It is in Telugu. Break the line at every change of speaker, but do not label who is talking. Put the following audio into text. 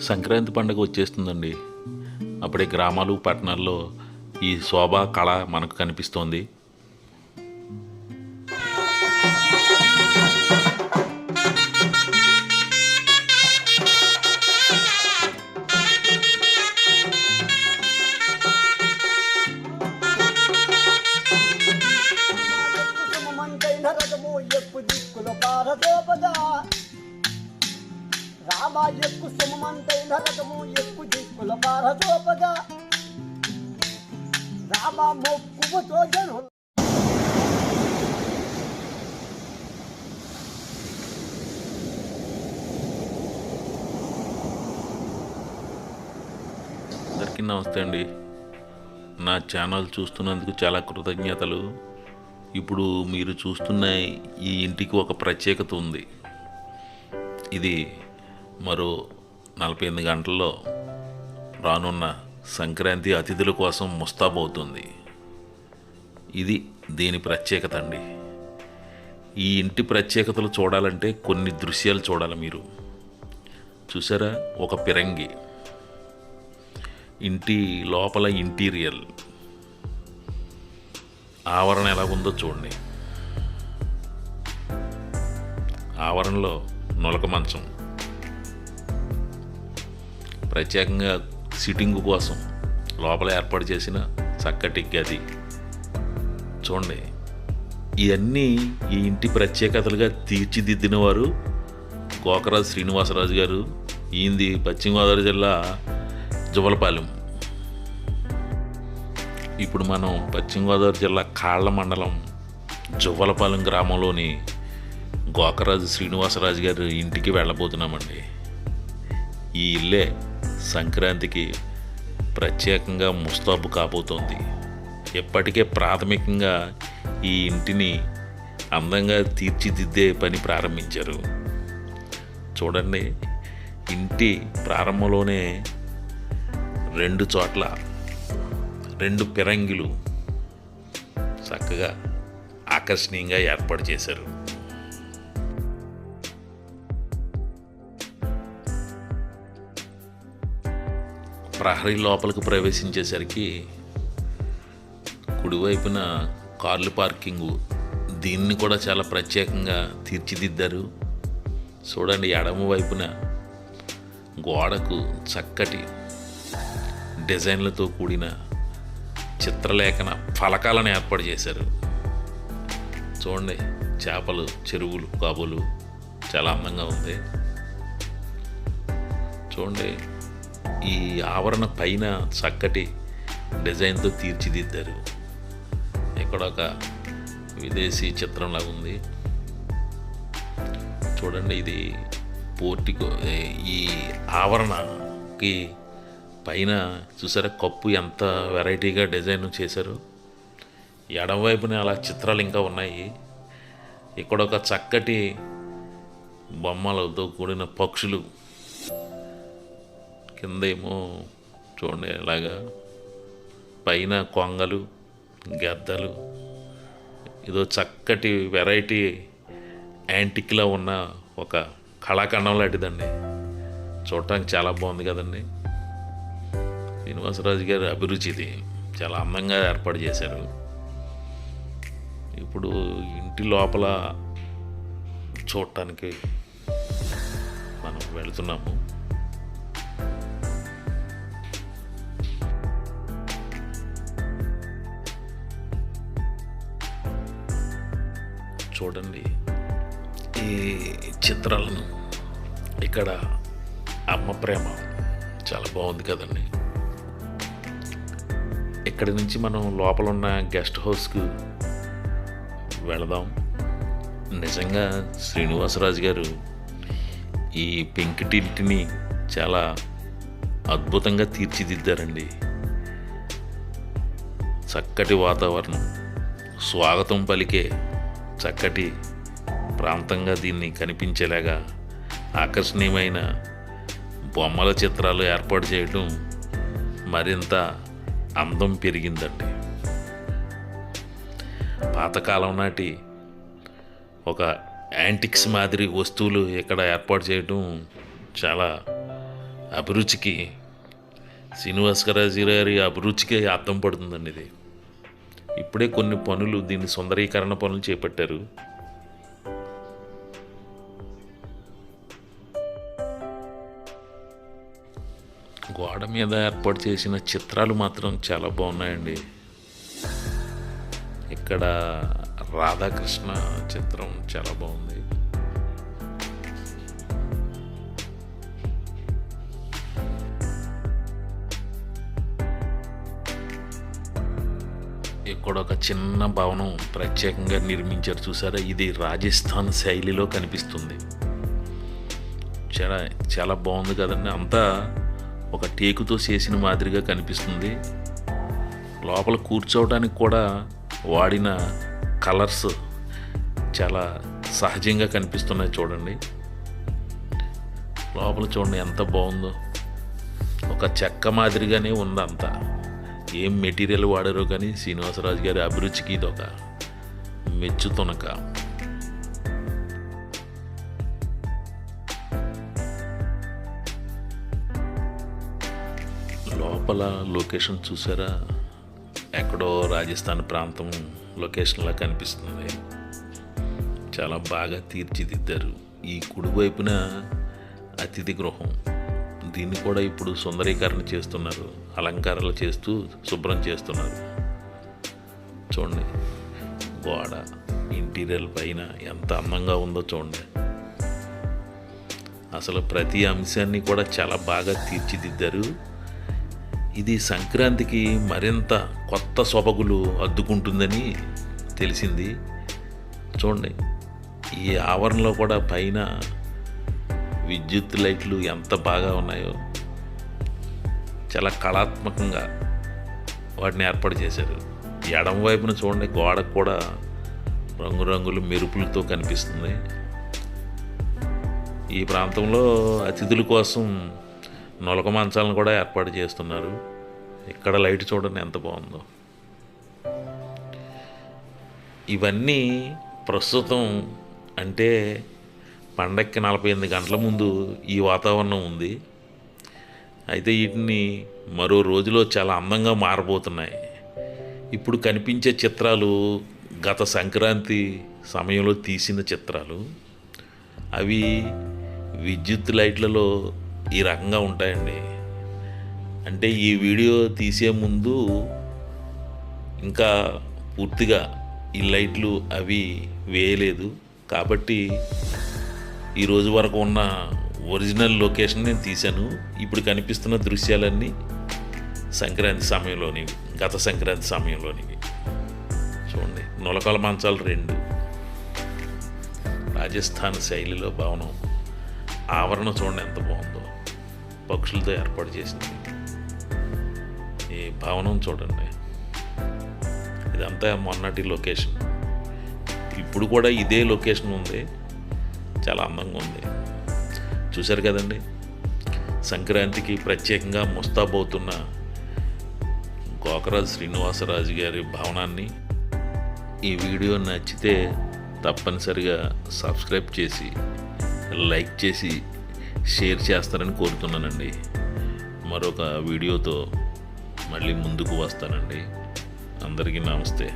సంక్రాంతి పండుగ వచ్చేస్తుందండి. అప్పుడే గ్రామాలు పట్టణాల్లో ఈ శోభా కళ మనకు కనిపిస్తోంది. అందరికీ నమస్తే అండి. నా ఛానల్ చూస్తున్నందుకు చాలా కృతజ్ఞతలు. ఇప్పుడు మీరు చూస్తున్న ఈ ఇంటికి ఒక ప్రత్యేకత ఉంది. ఇది మరో నలభై ఎనిమిది గంటల్లో రానున్న సంక్రాంతి అతిథుల కోసం ముస్తాబవుతుంది ఇది దీని ప్రత్యేకత అండి. ఈ ఇంటి ప్రత్యేకతలు చూడాలంటే కొన్ని దృశ్యాలు చూడాలి మీరు. చూసారా? ఒక పిరంగి. ఇంటి లోపల ఇంటీరియర్ ఆవరణ ఎలా ఉందో చూడండి. ఆవరణలో నులక మంచం. ప్రత్యేకంగా సిట్టింగ్ కోసం లోపల ఏర్పాటు చేసిన చక్కటి గది. చూడండి ఇవన్నీ ఈ ఇంటి ప్రత్యేకతలుగా తీర్చిదిద్దిన వారు గోకరాజు శ్రీనివాసరాజు గారు. ఈయనది పశ్చిమ గోదావరి జిల్లా జువలపాలెం. ఇప్పుడు మనం పశ్చిమ గోదావరి జిల్లా కాళ్ళ మండలం జువ్వలపాలెం గ్రామంలోని గోకరాజు శ్రీనివాసరాజు గారి ఇంటికి వెళ్ళబోతున్నామండి. ఈ ఇల్లే సంక్రాంతికి ప్రత్యేకంగా ముస్తాబు కాబోతోంది. ఎప్పటికే ప్రాథమికంగా ఈ ఇంటిని అందంగా తీర్చిదిద్దే పని ప్రారంభించారు. చూడండి ఇంటి ప్రారంభంలోనే రెండు చోట్ల రెండు పిరంగిలు చక్కగా ఆకర్షణీయంగా ఏర్పాటు చేశారు. ప్రహరీ లోపలికి ప్రవేశించేసరికి కుడివైపున కార్లు పార్కింగు. దీన్ని కూడా చాలా ప్రత్యేకంగా తీర్చిదిద్దారు. చూడండి ఎడమ వైపున గోడకు చక్కటి డిజైన్లతో కూడిన చిత్రలేఖన ఫలకాలను ఏర్పాటు చేశారు. చూడండి చేపలు చెరువులు కాబులు చాలా అందంగా ఉంది. చూడండి ఈ ఆవరణ పైన చక్కటి డిజైన్తో తీర్చిదిద్దారు. ఇక్కడ ఒక విదేశీ చిత్రంలా ఉంది. చూడండి ఇది పోర్టికో ఈ ఆవరణకి పైన చూసారా కప్పు ఎంత వెరైటీగా డిజైన్ చేశారు. ఎడమవైపున అలా చిత్రాలు ఇంకా ఉన్నాయి. ఇక్కడ ఒక చక్కటి బొమ్మలతో కూడిన పక్షులు కిందేమో చూడండి ఇలాగా పైన కొంగలు గద్దలు ఇదో చక్కటి వెరైటీ యాంటిక్లో ఉన్న ఒక కళాఖండం లాంటిదండి. చూడటానికి చాలా బాగుంది కదండి. శ్రీనివాసరాజు గారి అభిరుచిది చాలా అందంగా ఏర్పాటు చేశారు. ఇప్పుడు ఇంటి లోపల చూడటానికి మనం వెళుతున్నాము. చిత్రాలను. ఇక్కడ అమ్మ ప్రేమ చాలా బాగుంది కదండి. ఇక్కడి నుంచి మనం లోపల ఉన్న గెస్ట్ హౌస్కు వెళదాం. నిజంగా శ్రీనివాసరాజు గారు ఈ పెంకిటింటిని చాలా అద్భుతంగా తీర్చిదిద్దారండి. చక్కటి వాతావరణం స్వాగతం పలికే చక్కటి ప్రాంతంగా దీన్ని కనిపించేలాగా ఆకర్షణీయమైన బొమ్మల చిత్రాలు ఏర్పాటు చేయడం మరింత అందం పెరిగిందండి. పాతకాలం నాటి ఒక యాంటిక్స్ మాదిరి వస్తువులు ఇక్కడ ఏర్పాటు చేయడం చాలా అభిరుచికి శ్రీనివాసరాజు గారి అభిరుచికి అర్థం పడుతుందండి ఇది. ఇప్పుడే కొన్ని పనులు దీన్ని సుందరీకరణ పనులు చేపట్టారు. మీద ఏర్పాటు చేసిన చిత్రాలు మాత్రం చాలా బాగున్నాయండి. ఇక్కడ రాధాకృష్ణ చిత్రం చాలా బాగుంది. ఇక్కడ ఒక చిన్న భవనం ప్రత్యేకంగా నిర్మించారు. చూసారా? ఇది రాజస్థాన్ శైలిలో కనిపిస్తుంది. చాలా చాలా బాగుంది కదండి. అంతా ఒక టేకుతో చేసిన మాదిరిగా కనిపిస్తుంది. లోపల కూర్చోవడానికి కూడా వాడిన కలర్స్ చాలా సహజంగా కనిపిస్తున్నాయి చూడండి. లోపల చూడండి ఎంత బాగుందో. ఒక చెక్క మాదిరిగానే ఉంది ఏం మెటీరియల్ వాడారో కానీ శ్రీనివాసరాజు గారి అభిరుచికి ఇది ఒక మెచ్చుతునక లోపల లొకేషన్ చూసారా? ఎక్కడో రాజస్థాన్ ప్రాంతం లొకేషన్లా కనిపిస్తుంది. చాలా బాగా తీర్చిదిద్దారు. ఈ కుడివైపున అతిథి గృహం. దీన్ని కూడా ఇప్పుడు సుందరీకరణ చేస్తున్నారు. అలంకారాలు చేస్తూ శుభ్రం చేస్తున్నారు. చూడండి. గోడ ఇంటీరియర్ పైన ఎంత అందంగా ఉందో చూడండి. అసలు ప్రతి అంశాన్ని కూడా చాలా బాగా తీర్చిదిద్దారు. ఇది సంక్రాంతికి మరింత కొత్త సొబగులు అద్దుకుంటుందని తెలిసింది. చూడండి ఈ ఆవరణలో కూడా పైన విద్యుత్ లైట్లు ఎంత బాగా ఉన్నాయో. చాలా కళాత్మకంగా వాటిని ఏర్పాటు చేశారు. ఎడం వైపున చూడండి గోడకు కూడా రంగురంగులు మెరుపులతో కనిపిస్తుంది. ఈ ప్రాంతంలో అతిథుల కోసం నొలక మంచాలను కూడా ఏర్పాటు చేస్తున్నారు. ఇక్కడ లైట్ చూడండి ఎంత బాగుందో. ఇవన్నీ ప్రస్తుతం అంటే పండక్కి నలభై ఎనిమిది గంటల ముందు ఈ వాతావరణం ఉంది. అయితే వీటిని మరో రోజులో చాలా అందంగా మారబోతున్నాయి. ఇప్పుడు కనిపించే చిత్రాలు గత సంక్రాంతి సమయంలో తీసిన చిత్రాలు. అవి విద్యుత్ లైట్లలో ఈ రకంగా ఉంటాయండి. అంటే ఈ వీడియో తీసే ముందు ఇంకా పూర్తిగా ఈ లైట్లు అవి వేయలేదు. కాబట్టి ఈ రోజు వరకు ఉన్న ఒరిజినల్ లొకేషన్ నేను తీశాను. ఇప్పుడు కనిపిస్తున్న దృశ్యాలన్నీ సంక్రాంతి సమయంలోనివి గత సంక్రాంతి సమయంలోనివి. చూడండి నులకల మంచాలు రెండు. రాజస్థాన్ శైలిలో భవనం. ఆవరణ చూడండి ఎంత బాగుందో. పక్షులతో ఏర్పాటు చేసింది. ఈ భవనం చూడండి. ఇదంతా మొన్నటి లొకేషన్. ఇప్పుడు కూడా ఇదే లొకేషన్ ఉంది. చాలా అందంగా ఉంది. చూశారు కదండి? సంక్రాంతికి ప్రత్యేకంగా ముస్తాబోతున్న గోకరాజు శ్రీనివాసరాజు గారి భవనాన్ని ఈ వీడియో నచ్చితే తప్పనిసరిగా సబ్స్క్రైబ్ చేసి లైక్ చేసి షేర్ చేస్తారని కోరుతున్నానండి. మరొక వీడియోతో మళ్ళీ ముందుకు వస్తానండి. అందరికీ నమస్తే.